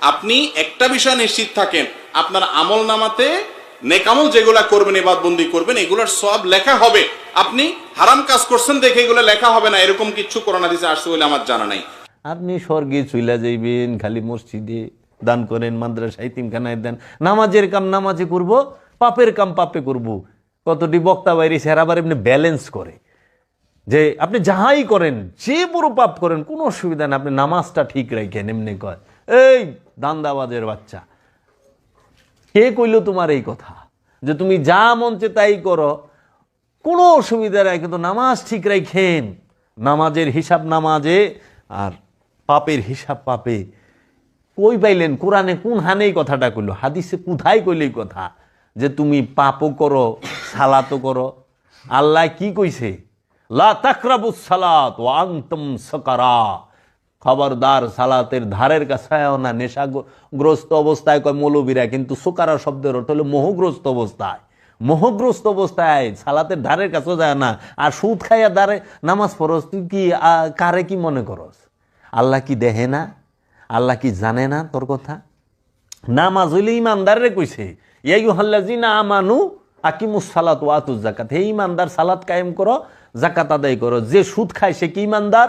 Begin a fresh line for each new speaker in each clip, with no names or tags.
আপনি একটা বিষয় নিশ্চিত থাকেন, আপনার আমল নামাতে নেকামল যেগুলা করবেন এবাদ বন্দি করবেন, এগুলোর সব লেখা হবে। আপনি হারাম কাজ করছেন দেখে এগুলো লেখা হবে না, এরকম কিছু করোনা দিতে আসছে বলে আমার জানা নাই।
আপনি স্বর্গে চইলা যাইবেন, খালি মসজিদে দান করেন, মাদ্রাসায় তিনখানায় দেন, নামাজের কাম নামাজে করব, পাপের কাম পাপে করব। কতটি বক্তা বাইরে স্যার আবার এমনি ব্যালেন্স করে। যে আপনি যাহাই করেন, যে বড় পাপ করেন, কোনো অসুবিধা নেই, আপনি নামাজটা ঠিক রাখেন, এমনি কয়। এই দান্দাবাজের বাচ্চা। কে কইল তোমার এই কথা? যে তুমি যা মঞ্চে তাই করো। কোনো অসুবিধা নাই, কিন্তু নামাজ ঠিক রাখেন নামাজের হিসাব নামাজে আর পাপের হিসাব পাপে। কই পাইলেন? কোরআনে কোন হানেই কথাটা কইল? হাদিসে কোথায় কইল এই কথা? যে তুমি পাপও করো, সালাতও করো। আল্লাহ কি কইছে? লা তাকরাবুস সালাত ওয়া আনতুম সাকারা। খবরদার সালাতের ধারের কাছেও না, নেশাগ্রস্ত অবস্থায় কয় মৌলবীরা, কিন্তু সুকারা শব্দের অর্থ হলো মোহগ্রস্ত অবস্থায়। মোহগ্রস্ত অবস্থায় সালাতের ধারের কাছেও যায় না। আর সুদ খাইয়া দাঁড়ে নামাজ পড়স তুই কি কারে কি মনে করস? আল্লাহ কি দেহে না? আল্লাহ কি জানে না তোর কথা? নামাজ হইলে ইমানদারে কইছে ইয়াইউ হাল্লাজিনা আমানু আকিমুস সালাত ওয়াতুজ জাকাত হে ইমানদার, সালাত কায়েম করো জাকাত আদায় করো। যে সুদ খায় সে কি ইমানদার?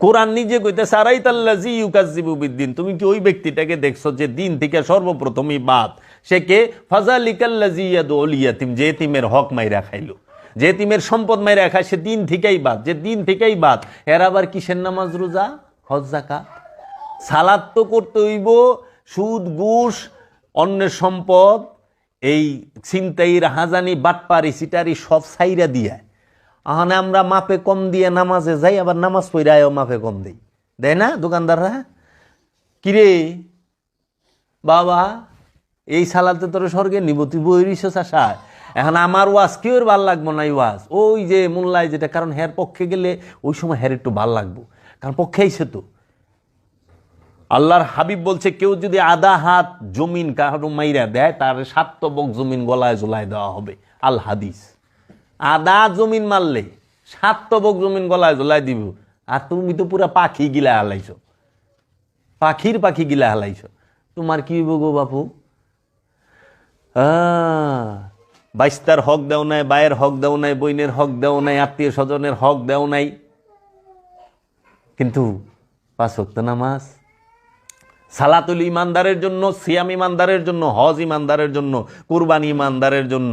কোরআন নিজে কইতে সারাই তাল্লাজি তুমি কি ওই ব্যক্তিটাকে দেখছ যে দিন থেকে সর্বপ্রথমই বাদ? সে কে? ফাজালিকাল্লাজি ইয়াদুল ইয়াতিম, যে এতিমের হক মাইরা খাইলো। যে তিমের সম্পদ মাইরা খায়, সে দিন থেকেই বাদ। যে দিন থেকেই বাদ, এর আবার কিসের নামাজ রোজা? হজ সালাদ তো করতে হইব, সুদ, ঘুষ, অন্যের সম্পদ, এই ছিনতাই হাজানি বাটপারি সিটারি সব সাইরা দিয়া। আহানে আমরা মাপে কম দিয়ে নামাজে যাই, আবার নামাজ পড়ায়ও মাপে কম দেই। দেয় না দোকানদাররা? কিরে? বাবা, এই সালাতে তোর স্বর্গে নিব, তুই বইরিস চাষায় এখন আমার ওয়াজ কেউ ভালো লাগবো না ওয়াজ? ওই যে মোল্লায় যেটা, কারণ হের পক্ষে গেলে ওই সময় হের একটু ভালো লাগবো। কারণ পক্ষে আইছে তো। আল্লাহর হাবিব বলছে, কেউ যদি আধা হাত জমিন কারও মাইরা দেয়, তার সাত জমিন গলায় জোলায় দেওয়া হবে। আল হাদিস। আধা জমিন মারলে সাত তবক জমিন গলায় জোলায় দিব। আর তুমি তো পুরা পাখি গিলা হালাইছ। পাখির পাখি গিলা হালাইছ। তোমার কি হইব গো বাপু? বাইস্তার হক দেও নাই, বায়ের হক দেও নাই, বইনের হক দেও নাই, আত্মীয় স্বজনের হক দেও নাই। কিন্তু পাঁচ ওয়াক্ত নামাজ, সালাতুল ইমানদারের জন্য, সিয়াম ইমানদারের জন্য, হজ ইমানদারের জন্য, কুরবানি ইমানদারের জন্য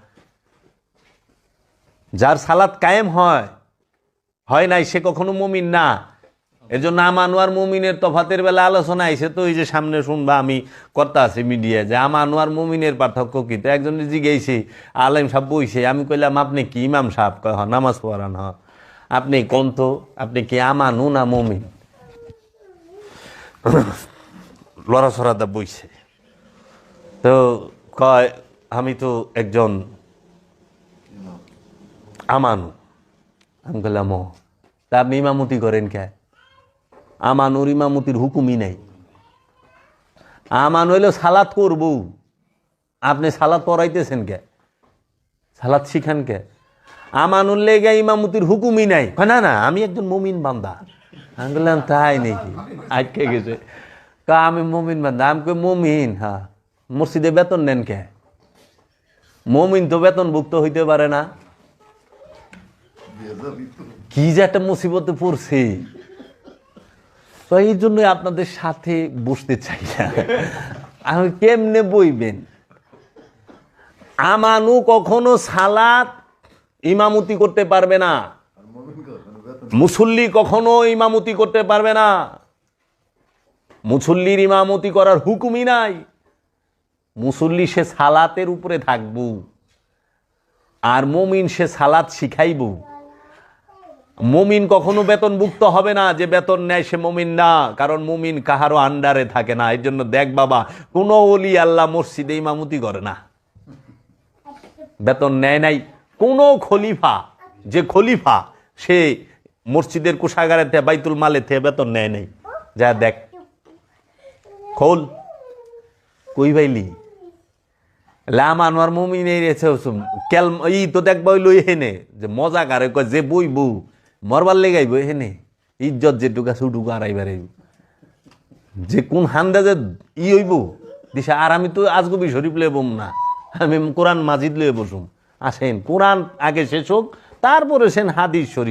যার সালাত কায়েম হয় হয় নাই সে কখনো মমিন না। এর জন্য আমানুয়ার মমিনের তফাতের বেলা আলোচনা আইসে তো ওই যে সামনে শুনবা আমি কর্তা আছি মিডিয়ায় যে আমানুয়ার মমিনের পার্থক্য কি? তো একজন জিজ্ঞেসি আলেম সাহেব বইছে আমি কইলাম আপনি কি ইমাম সাহেব? কয় "হ, নামাজ পড়ান হ আপনি কোন আপনি কি আমানু না মমিন? লড়াছড়াদা বইছে। তো কয় আমি তো একজন আমানু। আমি বললাম তা আপনি ইমামতি করেন কে? আমানুর ইমামতির হুকুমই নাই। আমান হইলে সালাত করব। আপনি সালাদ পড়াইতেছেন কে? সালাদ শিখান কে? আমানুর লেগে ইমামতির হুকুমই নাই। না না, আমি একজন মমিন বান্দা। আমি বললাম তাই নাকি? আটকে গেছে। কা আমি মমিন বান্দা। আমি কই, মমিন হ্যাঁ। মসজিদে বেতন নেন কে? মমিন তো বেতনভুক্ত হইতে পারে না। কি যে একটা মুসিবতে পড়ছে। তো এই জন্য আপনাদের সাথে বসতে চাই না। আমি কেমনে বইবেন? আমানু কখনো সালাত ইমামতি করতে পারবে না। মুসল্লি কখনো ইমামতি করতে পারবে না। মুসল্লির ইমামতি করার হুকুমই নাই। মুসল্লি সে সালাতের উপরে থাকব। আর মমিন সে সালাত শিখাইব। মমিন কখনো বেতনভুক্ত হবে না যে বেতন নেয় সে মমিন না, কারণ মমিন কাহারও আন্ডারে থাকে না। এর জন্য দেখ বাবা, কোনো অলি আল্লাহ মসজিদে ইমামতি করে না। বেতন নেয় নাই। কোনো খলিফা, যে খলিফা, সে মসজিদের কোষাগারে থে, বাইতুল মালে থে বেতন নেয় নাই। যা দেখ। খোল। কই বাইলি লাম আনোয়ার মুমিন রেছে কেল ই তো দেখবা লই হেনে যে মজা কারে কয়, যে বইব। মরবার লেগে আইব হেনে ইজ্জত যে যেটুকু সু ওটুকু আড়াইবার আইব। যে কোন হান্দাজে ই হইব দিশা আর আমি তো আজগবি শরীফ লেবম না, আমি কোরআন মাজিদ লয়ে বসুম আসেন, কোরআন আগে শেষ হোক, তারপরে সেন হাদিস শরীফ